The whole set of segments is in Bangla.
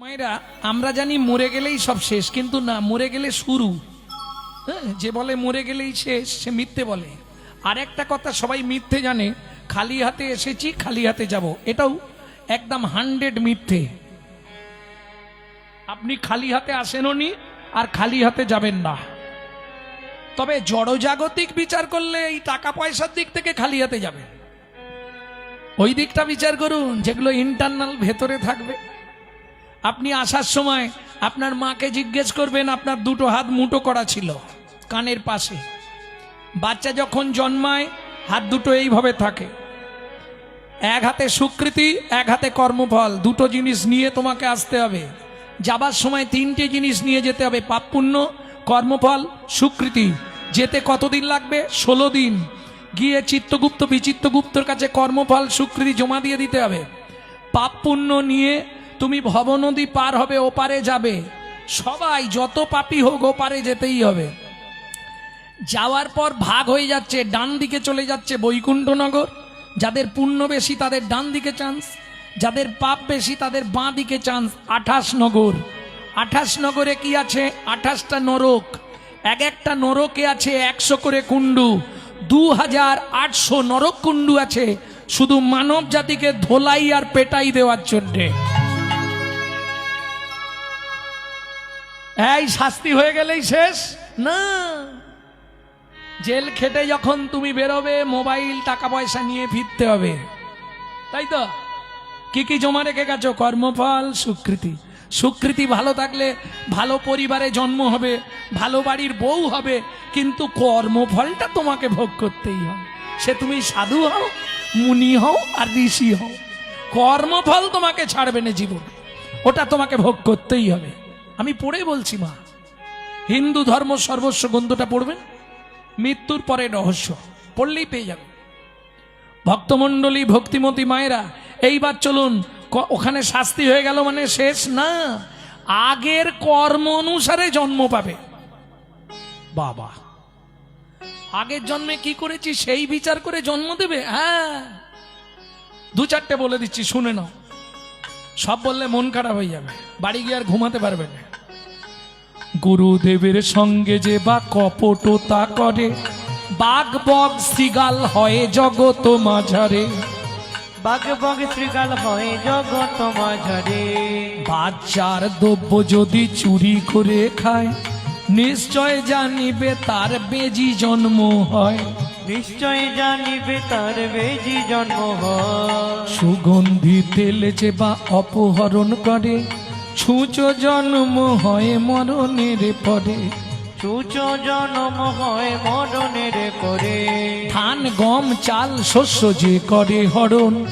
মায়েরা, আমরা জানি মরে গেলেই সব শেষ, কিন্তু না, মরে গেলে শুরু। হ্যাঁ যে বলে মরে গেলেই শেষ, সে মিথ্যে বলে। আর একটা কথা সবাই মিথ্যে জানে, খালি হাতে এসেছি, খালি হাতে যাব। এটাও একদম হান্ড্রেড মিথ্যে। আপনি খালি হাতে আসেননি আর খালি হাতে যাবেন না। তবে জড়জাগতিক বিচার করলে এই টাকা পয়সার দিক থেকে খালি হাতে যাবে ওই দিকটা বিচার করুন, যেগুলো ইন্টারনাল ভেতরে থাকবে। আপনি আসার সময় আপনার মাকে জিজ্ঞেস করবেন, আপনার দুটো হাত মুঠো করা ছিল কানের পাশে। বাচ্চা যখন জন্মায়, হাত দুটো এইভাবে থাকে। এক হাতে স্বীকৃতি এক হাতে কর্মফল, দুটো জিনিস নিয়ে তোমাকে আসতে হবে। যাবার সময় তিনটে জিনিস নিয়ে যেতে হবে, পাপ পুণ্য, কর্মফল স্বীকৃতি যেতে কতদিন লাগবে? ষোলো দিন। গিয়ে চিত্তগুপ্ত, বিচিত্তগুপ্তর কাছে কর্মফল স্বীকৃতি জমা দিয়ে দিতে হবে। পাপ পুণ্য নিয়ে তুমি ভবনদী পার হবে, ওপারে যাবে। সবাই যত পাপি হোক, ওপারে যেতেই হবে। যাওয়ার পর ভাগ হয়ে যাচ্ছে, ডান দিকে চলে যাচ্ছে বৈকুণ্ঠনগর। যাদের পুণ্য বেশি, তাদের ডান দিকে চান্স যাদের পাপ বেশি, তাদের বাঁ দিকে চান্স আঠাশ নগর আঠাশ নগরে কি আছে? আঠাশটা নরক। এক একটা নরকে আছে একশো করে কুণ্ডু। দু হাজার আটশো নরক কুণ্ডু আছে। শুধু মানব জাতিকে ধোলাই আর পেটাই দেওয়ার জন্যে। এই শাস্তি হয়ে গেলেই শেষ? না। জেল খেটে যখন তুমি বেরোবে মোবাইল টাকা পয়সা নিয়ে ফিরতে হবে। তাই তো? কি কি জমা রেখে গেছো? কর্মফল স্বীকৃতি স্বীকৃতি ভালো থাকলে ভালো পরিবারে জন্ম হবে ভালো বাড়ির বউ হবে কিন্তু কর্মফলটা তোমাকে ভোগ করতেই হবে। সে তুমি সাধু হও মুনি হও আর ঋষি হও। কর্মফল তোমাকে ছাড়বে না জীবন। ওটা তোমাকে ভোগ করতেই হবে। আমি পড়ে বলছি, মা। হিন্দু ধর্ম সর্বস্ব গ্রন্থটা পড়বেন, মৃত্যুর পরে রহস্য, পড়লেই পেয়ে যাবে ভক্তমণ্ডলী, ভক্তিমতী মায়েরা, এইবার চলুন ওখানে শাস্তি হয়ে গেল মানে শেষ না? আগের কর্ম অনুসারে জন্ম পাবে। বাবা। আগের জন্মে কি করেছি, সেই বিচার করে জন্ম দেবে? হ্যাঁ। দু চারটে বলে দিচ্ছি, শুনে নাও। সব বললে মন খারাপ হয়ে যাবে। বাড়ি গিয়ে আর ঘুমাতে পারবে না। গুরুদেবের সঙ্গে যে বা কপটতা করে বাঘ বগ সিগাল হয় জগত মাঝারে। বাঘ বগ শ্রীকাল হয় জগত মাঝারে। বাচ্চার দ্রব্য যদি চুরি করে খায় নিশ্চয় জানিবে তার বেজি জন্ম হয়। নিশ্চয় জানিবে তার বেজি জন্ম হয়। সুগন্ধি তেলে যে বা অপহরণ করে ছুঁচো জন্ম হয় মরণের পরে। সূচ জন্ম হয় মরণের করে ধান গম চাল শস্য যে করে হরণ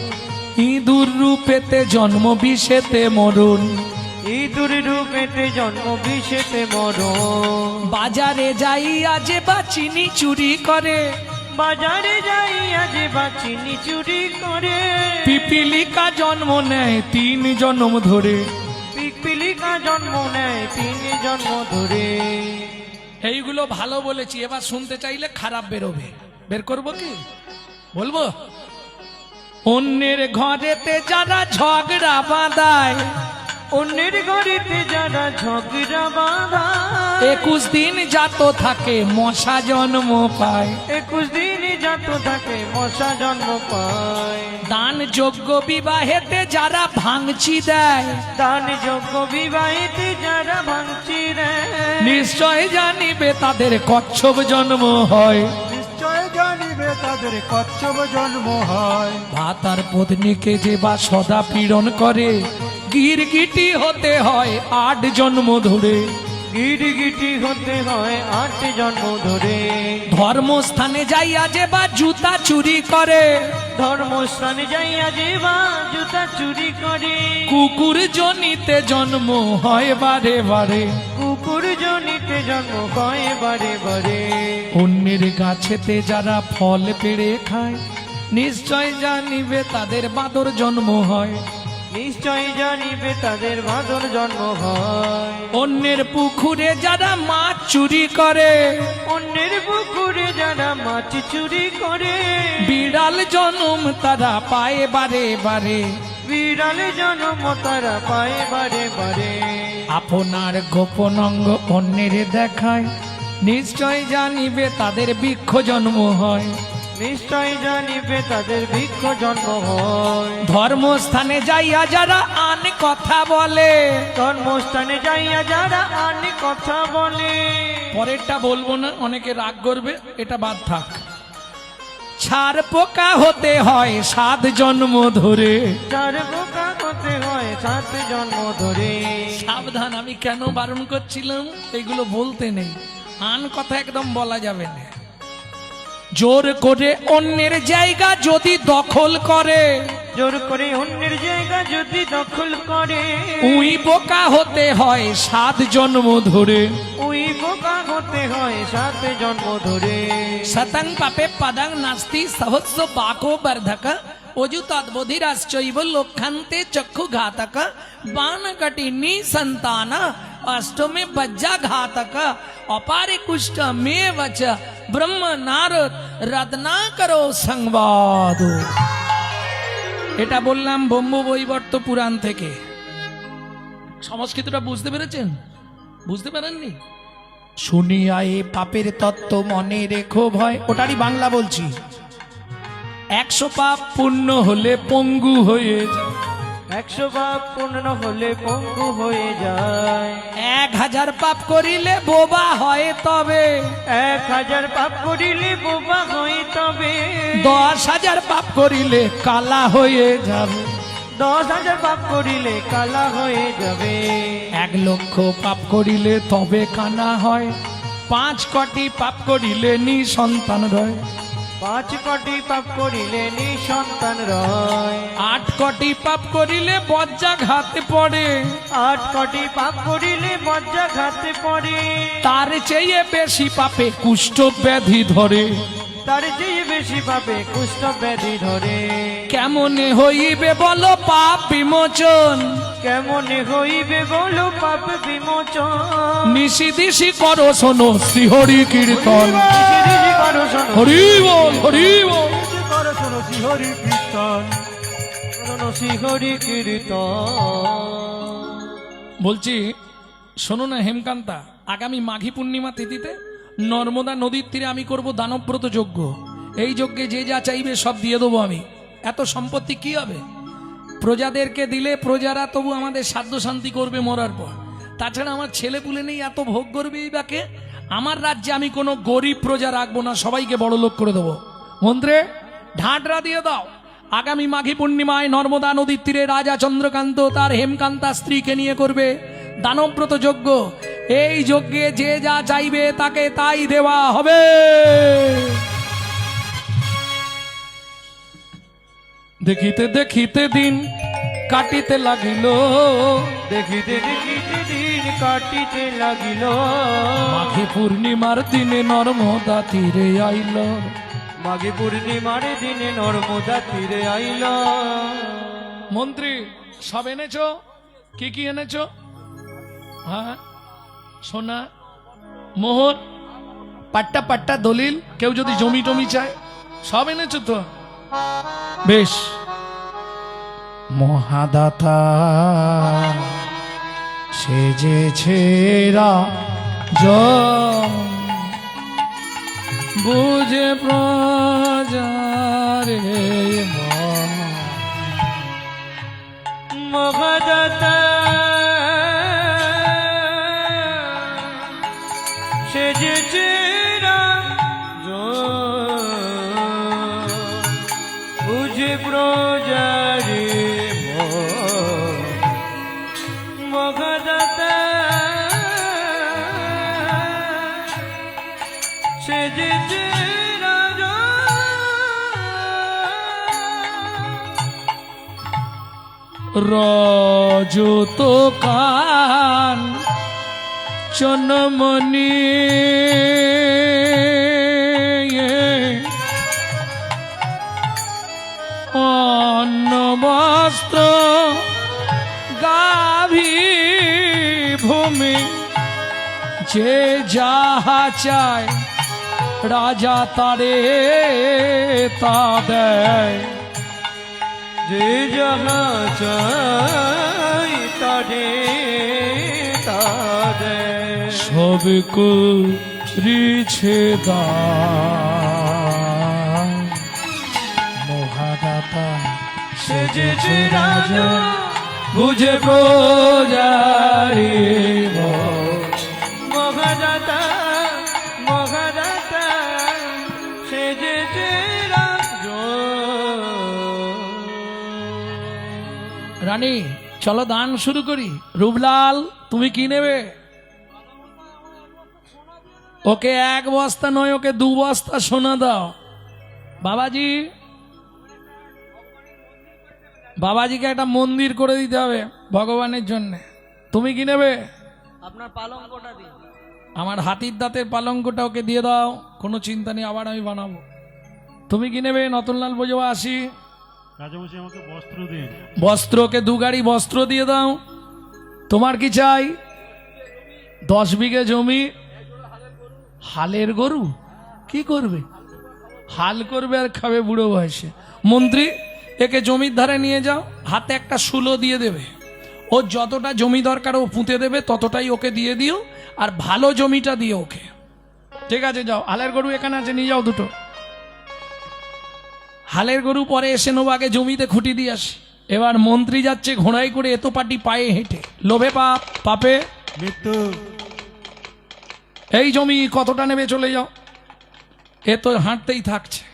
ইঁদুর রূপেতে জন্ম বিষেতে মরণ। ইঁদুর রূপেতে জন্ম বিষেতে মরণ। বাজারে যাই যে বা চিনি চুরি করে। বাজারে যাইয়া যে বাচিনি চুরি করে। পিপিলিকা জন্ম নেয় তিন জন্ম ধরে। জন্ম নেয়, তিনি জন্ম ধরে। এইগুলো ভালো বলেছি, এবার শুনতে চাইলে খারাপ বেরোবে। বের করব কি? বলব? অন্যের ঘরেতে যারা ঝগড়া বাঁধায়, অন্যের ঘরেতে যারা ঝগড়া বাঁধা একুশ দিন জাত থাকে মশা জন্ম পায়। একুশ দিন যাত থাকে মশা জন্ম পায়। দান যোগ্য বিবাহেতে যারা ভাঙচি দেয়। দান যোগ্য বিবাহিতে যারা ভাঙছি দেয়। নিশ্চয় জানিবে তাদের কচ্ছপ জন্ম হয়। নিশ্চয় জানিবে তাদের কচ্ছপ জন্ম হয়। ভাতার পত্নীকে যে বা সদা পীড়ন করে গিরগিটি হতে হয় আট জন্ম ধরে। গিরগিটি হতে হয় আট জন্ম ধরে। ধর্মস্থানে যাইয়া যে বা জুতা চুরি করে। ধর্মস্থানে যাইয়া যে বা জুতা চুরি করে। কুকুর জনিতে জন্ম হয় বারে বারে। কুকুর জনিতে জন্ম হয় বারে বারে। অন্যের গাছেতে যারা ফল পেড়ে খায় নিশ্চয় জানিবে তাদের বাদর জন্ম হয়। নিশ্চয় জানিবে তাদের ভাদর জন্ম হয়। অন্যের পুকুরে যারা মাছ চুরি করে অন্যের পুকুরে যারা মাছ চুরি করে। বিড়াল জন্ম তারা পায়ে বারে বারে। বিড়াল জন্ম তারা পায়ে বারে বারে। আপনার গোপন অঙ্গ অন্যের দেখায় নিশ্চয় জানিবে তাদের বৃক্ষ জন্ম হয়। নিশ্চয় জানিবে তাদের বৃক্ষ জন্ম হয়। ধর্মস্থানে যাইয়া যারা আন কথা বলে। ধর্মস্থানে যাইয়া যারা আনি কথা বলে। পরেরটা বলব না অনেকে রাগ করবে এটা বাদ থাক। ছাড় পোকা হতে হয় সাত জন্ম ধরে। চার বোকা হতে হয় সাত জন্ম ধরে। সাবধান আমি কেন বারণ করছিলাম? এগুলো বলতে নেই। আন কথা একদম বলা যাবে না। জোর করে অন্যের জায়গা যদি দখল করে। জোর করে অন্যের জায়গা যদি দখল করে। উই বোকা হতে হয় সাত জন্ম ধরে। ওই বোকা হতে হয় সাত জন্ম ধরে। শতং পাপে পদং নাস্তি সহস্র বাকো বর্ধক। অজু তদ্বোধিরাশ্চৈব লোখান্তে চক্ষু ঘাতক। বান কটিনি সন্তান অষ্টমে বজ্জা ঘাতক অপারে কুষ্ঠ মে বচ। ব্রহ্ম নারদ রত্না করো সংবাদ। এটা বললাম ব্রহ্ম বৈবর্ত পুরাণ থেকে। সংস্কৃতটা বুঝতে পেরেছেন? বুঝতে পারেননি? শুনিয়া এ পাপের তত্ত্ব মনে রেখো ভয় ওটারই বাংলা বলছি। একশো পাপ পূর্ণ হলে পঙ্গু হয়ে যায় একশো পাপ পূর্ণ হলে পঙ্গু হয়ে যায়। এক হাজার পাপ করিলে বোবা হয় তবে। এক হাজার পাপ করিলে বোবা হই তবে। দশ হাজার পাপ করিলে কালা হয়ে যাবে। দশ হাজার পাপ করিলে কালা হয়ে যাবে। এক লক্ষ পাপ করিলে তবে কানা হয়। পাঁচ কটি পাপ করিলে নি সন্তান রয়। পাঁচ কোটি পাপ করিলে নিঃসন্তান রয়। আট কোটি পাপ করিলে বজ্জা ঘাতে পড়ে। আট কোটি পাপ করিলে খাতে পড়ে। তার চেয়ে বেশি পাপে কুষ্ঠ ব্যাধি ধরে। তার চেয়ে বেশি পাপে কুষ্ঠ ব্যাধি ধরে। কেমনে হইবে বলো পাপ বিমোচন? কেমনে হইবে বলো পাপ বিমোচন? নিশি দিশি করো শোনো শ্রীহরি কীর্তন। হরি বল হরি বল। করো শোনো শ্রীহরি কীর্তন শ্রীহরি কীর্তন বলছি শোনো না হেমকান্তা আগামী মাঘী পূর্ণিমা তিথিতে নর্মদা নদীর তীরে আমি করব দানব্রত যজ্ঞ। এই যজ্ঞে যে যা চাইবে সব দিয়ে দেবো আমি। এত সম্পত্তি কি হবে? প্রজাদেরকে দিলে প্রজারা তবু আমাদের সাধ্য শান্তি করবে মরার পর। তাছাড়া আমার ছেলে পুলে নেই, এত ভোগ করবে এই বাকে। আমার রাজ্যে আমি কোনো গরিব প্রজা রাখব না, সবাইকে বড় লোক করে দেবো। মন্ত্রে, ঢাঁটরা দিয়ে দাও। আগামী মাঘী পূর্ণিমায় নর্মদা নদীর তীরে রাজা চন্দ্রকান্ত তার হেমকান্তা স্ত্রীকে নিয়ে করবে দানব্রত যজ্ঞ। এই যজ্ঞে যে যা চাইবে তাকে তাই দেওয়া হবে। দেখিতে দেখিতে দিন কাটিতে লাগিল। দেখিতে দেখিতে দিন কাটিতে লাগিল। মাঘে পূর্ণিমার দিনে নর্মদা তীরে আইল। মাঘে পূর্ণিমার দিনে নর্মদা তীরে আইল। মন্ত্রী সব এনেছো? কি কি এনেছো? হ্যাঁ? সোনা, মোহর, পাট্টা পাট্টা, দলিল, কেউ যদি জমি টমি চায়, সব এনেছো তো? বেশ। মহাদাতা, সেজেছে রাজন। বুঝে প্রজারে। মহাদাতা। রজত কান চনমনি অন্ন বস্ত্র গাভী ভূমি যে যাহা চায় রাজা তারে তা দেয়। যে যাহা চাই তারে তারে সব করিছে দান মহাদাতা সেজেছে রাজা বুঝে প্রজারি মহাদাতা রানী চলো দান শুরু করি। রূপলাল তুমি কি নেবে? ওকে এক বস্তা নয় ওকে দু বস্তা সোনা দাও। বাবাজি বাবাজিকে একটা মন্দির করে দিতে হবে ভগবানের জন্য। তুমি কি নেবে? আপনার পালঙ্কটা দিন। আমার হাতির দাঁতের পালঙ্কটা ওকে দিয়ে দাও কোনো চিন্তা নেই আবার আমি বানাবো। তুমি কি নেবে? নতুনলাল বোঝো আসি। বস্ত্রকে দু গাড়ি বস্ত্র দিয়ে দাও। তোমার কি চাই? দশ বিঘে জমি। হালের গরু? কি করবে? হাল করবে আর খাবে বুড়ো বয়সে। মন্ত্রী, একে জমির ধারে নিয়ে যাও। হাতে একটা সুলো দিয়ে দেবে। ও যতটা জমি দরকার ও পুঁতে দেবে, ততটাই ওকে দিয়ে দিও। আর ভালো জমিটা দিও ওকে। ঠিক আছে, যাও। হালের গরু এখানে আছে, নিয়ে যাও দুটো। হালের গরু পরে এসে নেব আগে জমিতে খুঁটি দিয়ে আসি। এবার মন্ত্রী যাচ্ছে ঘোড়াই করে এত পাটি পায়ে হেঁটে। লোভে পাপ পাপে মৃত্যু। এই জমি কতটা নেবে চলে যাও। এ তো হাঁটতেই থাকছে।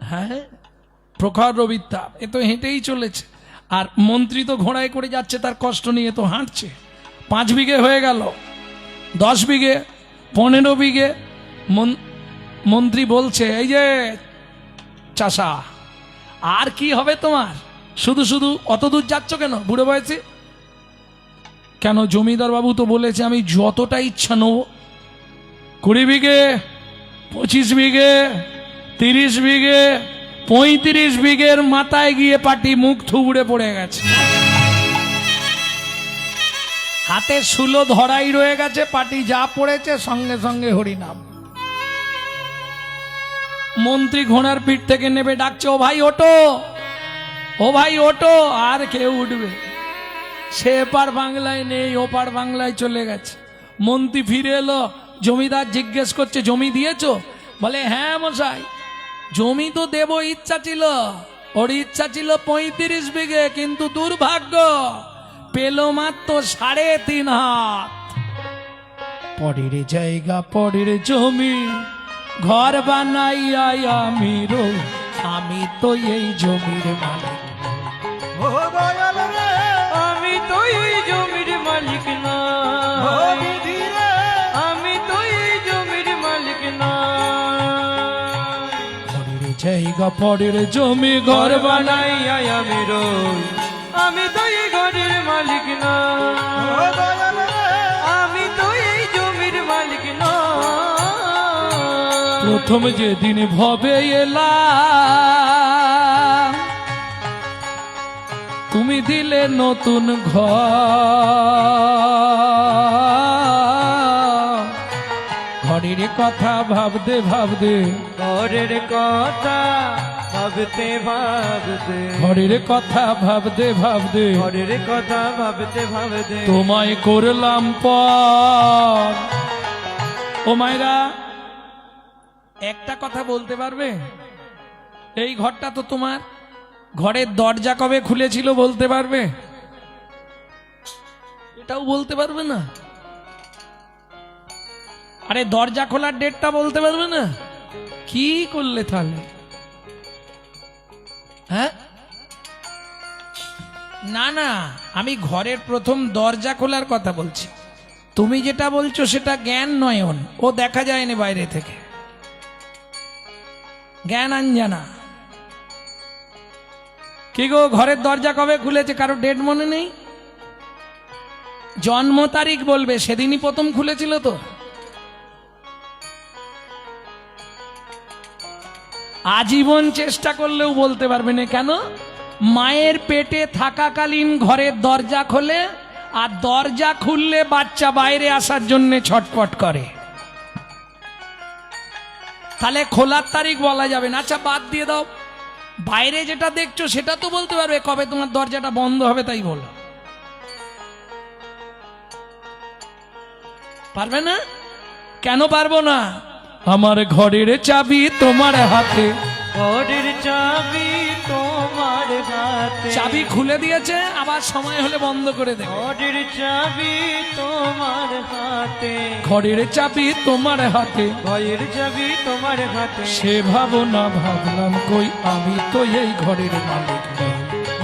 হ্যাঁ? প্রখর রবিতাপ এ তো হেঁটেই চলেছে। আর মন্ত্রী তো ঘোড়ায় করে যাচ্ছে তার কষ্ট নিয়ে তো হাঁটছে। পাঁচ বিঘে হয়ে গেল দশ বিঘে পনেরো বিঘে। মন- মন্ত্রী বলছে এই যে চাষা। আর কি হবে তোমার? শুধু শুধু অত দূর যাচ্ছ কেন, বুড়ো বয়সে? কেন জমিদার বাবু তো বলেছে আমি যতটা ইচ্ছা নেব। কুড়ি বিঘে, পঁচিশ বিঘে, তিরিশ বিঘে, পঁয়ত্রিশ বিঘের মাথায় গিয়ে পাটি মুখ থুবড়ে পড়ে গেছে। হাতে সুলো ধরাই রয়ে গেছে, পাটি যা পড়েছে সঙ্গে সঙ্গে হরিনাম। মন্ত্রী ঘোড়ার পিঠ থেকে নেবে, ডাকছে, ও ভাই ওটো ও ভাই ওটো আর কেউ উঠবে। সে এপার বাংলায় নেই, ওপার বাংলায় চলে গেছে। মন্ত্রী ফিরে এলো, জমিদার জিজ্ঞেস করছে, জমি দিয়েছ? বলে হ্যাঁ মশাই, জমি তো দেব, ইচ্ছা ছিল। ওর ইচ্ছা ছিল পঁয়ত্রিশ বিঘে, কিন্তু দুর্ভাগ্য, পেল মাত্র সাড়ে তিন হাত। পরের জায়গা, পরের জমি ঘর বানাই আমি রো আমি তো এই জমির মালিক। রে। আমি তো এই জমির মালিক না আমি তো এই জমির মালিক না জায়গা পরের জমি ঘর বানাই বানাই আমি রই আমি তো এই ঘরের মালিক না প্রথম যেদিন ভবে এলা তুমি দিলে নতুন ঘর। ঘরের কথা ভাবতে ভাবতে ঘরের কথা ভাবতে ভাবতে ঘরের কথা ভাবতে ভাবতে ঘরের কথা ভাবতে ভাবতে। তোমায় করলাম পর। ও মায়েরা একটা কথা বলতে পারবে? এই ঘরটা তো তোমার। ঘরের দরজা কবে খুলেছিল বলতে পারবে? এটাও বলতে পারবে না। আরে দরজা খোলার ডেটটা বলতে পারবে না? কি করলে তাহলে? হ্যাঁ? না না, আমি ঘরের প্রথম দরজা খোলার কথা বলছি। তুমি যেটা বলছো সেটা জ্ঞান নয়ন। ও দেখা যায়নি বাইরে থেকে। জ্ঞান আঞ্জানা গো, ঘরের দরজা কবে খুলেছে? কারও ডেট মনে নেই? জন্ম তারিখ বলবে, সেদিনই প্রথম খুলেছিল তো। আজীবন চেষ্টা করলেও বলতে পারবে না, কেন? মায়ের পেটে থাকাকালীন ঘরের দরজা খোলে, আর দরজা খুললে বাচ্চা বাইরে আসার জন্য ছটপট করে। তাহলে খোলার তারিখ বলা যাবে না। আচ্ছা বাদ দিয়ে দাও। বাইরে যেটা দেখছ, সেটা তো বলতে পারবে। কবে তোমার দরজাটা বন্ধ হবে তাই বলো। পারবে না? কেন পারব না? আমার ঘরের চাবি তোমার হাতে। ঘরের চাবি চাবি খুলে দিয়েছে আবার সময় হলে বন্ধ করে দেবে। ঘরের চাবি তোমার হাতে। ঘরের চাবি তোমার হাতে। ঘরের চাবি তোমার হাতে। সে ভাবো না ভাবলাম কই আমি তো এই ঘরের মালিক নই।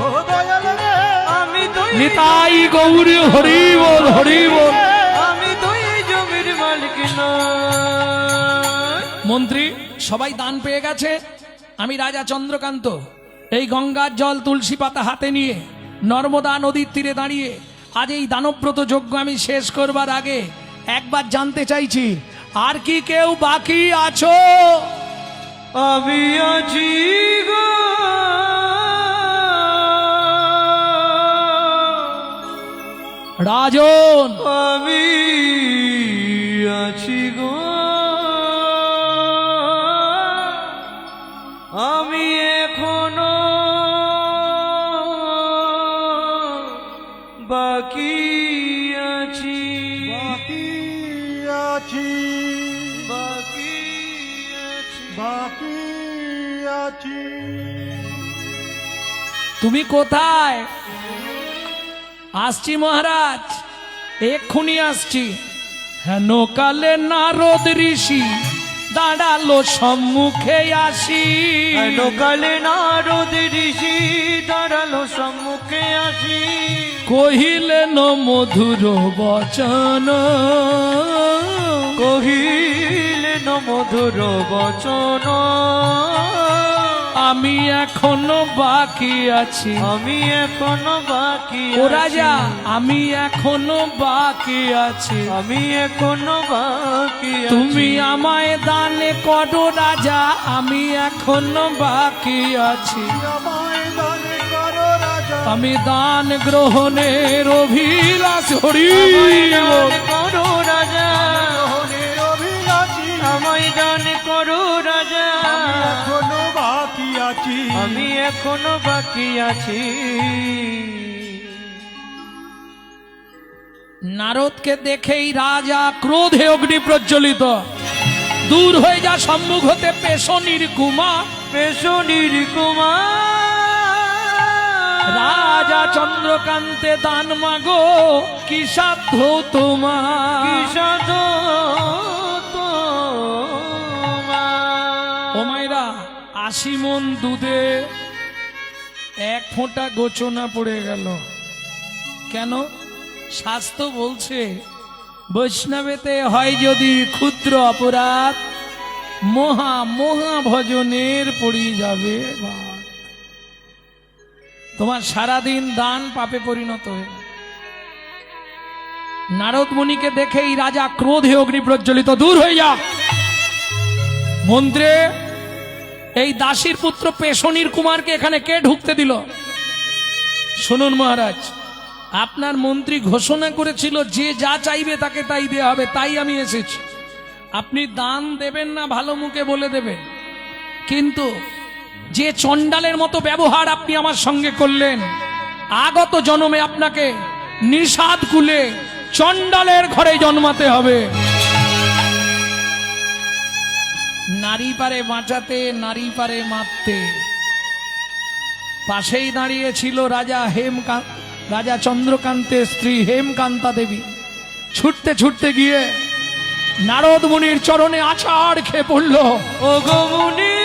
ও দয়াল রে আমি তো নিতাই গৌরী হরি বল হরি বল আমি তো এই জমির মালিক মন্ত্রী সবাই দান পেয়ে গেছে। আমি রাজা চন্দ্রকান্ত। এই গঙ্গার জল তুলসী পাতা হাতে নিয়ে নর্মদা নদীর তীরে দাঁড়িয়ে আজ এই দানব্রত যজ্ঞ আমি শেষ করবার আগে একবার জানতে চাইছি আর কি কেউ বাকি আছো? আমি আছি রাজন! আমি তুমি কোথায়? আসছি মহারাজ এক্ষুনি আসছি। হেন কালে নারদ ঋষি দাঁড়াল সম্মুখে আসি। কালে নারদ ঋষি দাঁড়াল সম্মুখে আসি। কহিলেন মধুর বচন। কহিলেন মধুর বচন। আমি এখনও বাকি আছি। আমি এখনও বাকি ও রাজা আমি এখনও বাকি আছি। আমি এখনও বাকি তুমি আমায় দানে করো রাজা আমি এখনও বাকি আছি। আমি দান গ্রহণের অভিলাষ হরি করো আমি এখনও বাকি আছি। নারদকে দেখেই রাজা ক্রোধে অগ্নি প্রজ্বলিত। দূর হয়ে যা সম্মুখ হতে পেশনির কুমার। পেশনির কুমার। রাজা চন্দ্রকান্তে দান মাগো কি সাধ্য তোমার? কি সাধ তোমার? ও মায়েরা আশি মন দুধে এক ফোঁটা গোচনা পড়ে গেল। কেন? শাস্ত্র বলছে, বৈষ্ণবেতে হয় যদি ক্ষুদ্র অপরাধ, মহা মহা ভজনের পড়ি যাবে। তোমার সারাদিন দান পাপে পরিণত নারদ মুনিকে দেখেই রাজা ক্রোধে অগ্নি প্রজ্বলিত দূর হয়ে যা। মন্ত্রে এই দাসীর পুত্র পেশনির কুমারকে এখানে কে ঢুকতে দিল? শুনুন মহারাজ, আপনার মন্ত্রী ঘোষণা করেছিল, যে যা চাইবে তাকে তাই দেওয়া হবে, তাই আমি এসেছি। আপনি দান দেবেন না, ভালো মুখে বলে দেবেন। কিন্তু যে চণ্ডালের মতো ব্যবহার আপনি আমার সঙ্গে করলেন, আগত জন্মে আপনাকে নিষাদ কুলে চণ্ডালের ঘরে জন্মাতে হবে। নারী পারে বাঁচাতে, নারী পারে মারতে। পাশেই দাঁড়িয়েছিল রাজা হেমকান্ত রাজা চন্দ্রকান্তের স্ত্রী হেমকান্তা দেবী। ছুটতে ছুটতে গিয়ে নারদ মুনির চরণে আছাড় খেয়ে পড়ল। ও গো মুনিব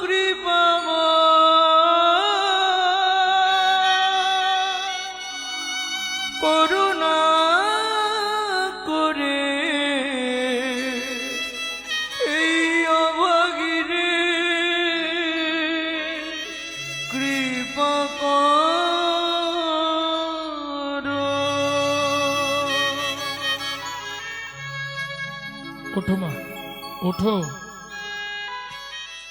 কৃপা করুণা করে এই অভাগিরে কৃপা ওঠো মা ওঠো।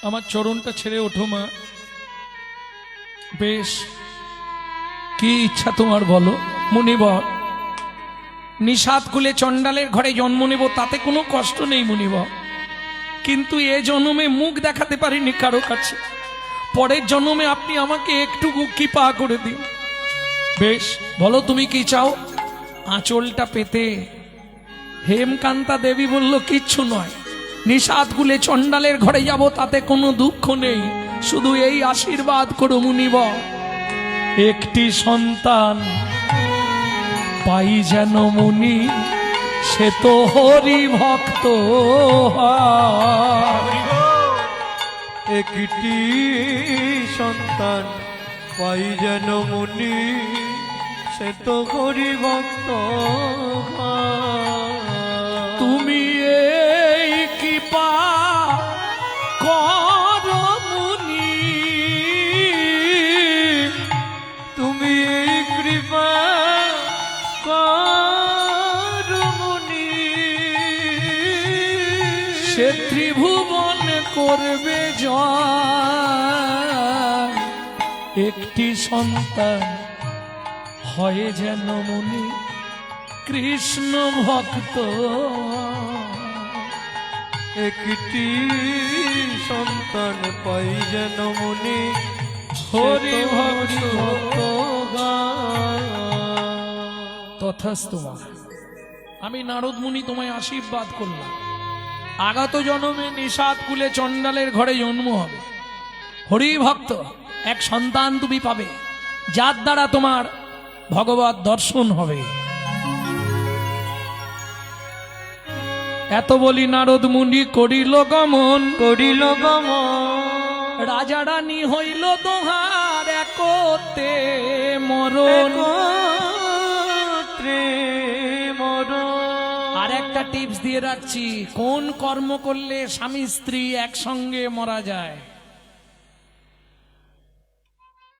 আমার চরণটা ছেড়ে ওঠো, মা। বেশ, কি ইচ্ছা তোমার বলো? মুনিবর নিষাদ কুলে চণ্ডালের ঘরে জন্ম নেব, তাতে কোনো কষ্ট নেই মুনিবর কিন্তু এ জন্মে মুখ দেখাতে পারিনি কারও কাছে। পরের জন্মে আপনি আমাকে একটু কৃপা করে দিন। বেশ, বলো তুমি কি চাও? আঁচলটা পেতে হেমকান্তা দেবী বলল, কিচ্ছু নয়। নিষাদ গুলে চণ্ডালের ঘরে যাব, তাতে কোনো দুঃখ নেই। শুধু এই আশীর্বাদ করো মুনিব। একটি সন্তান পাই যেন মুনি, সে তো হরি ভক্ত একটি সন্তান পাই যেন মুনি, সে তো হরি ভক্ত সন্তান হয় যেন মুনি কৃষ্ণ ভক্ত। একটি সন্তান পাই যেন মুনি হরি ভক্ত গায়। আমি নারদ মুনি তোমায় আশীর্বাদ করলাম। আগত জন্মে নিষাদ কুলে চণ্ডালের ঘরে জন্ম হবে। হরি ভক্ত এক সন্তান তুমি পাবে যার দ্বারা তোমার ভগবত দর্শন হবে। এত বলি নারদ মুনি করিল গমন করিল গমন। রাজা রানী হইল দোহার একতে মরণ। আর একটা টিপস দিয়ে রাখছি কোন কর্ম করলে স্বামী স্ত্রী একসঙ্গে মারা যায়?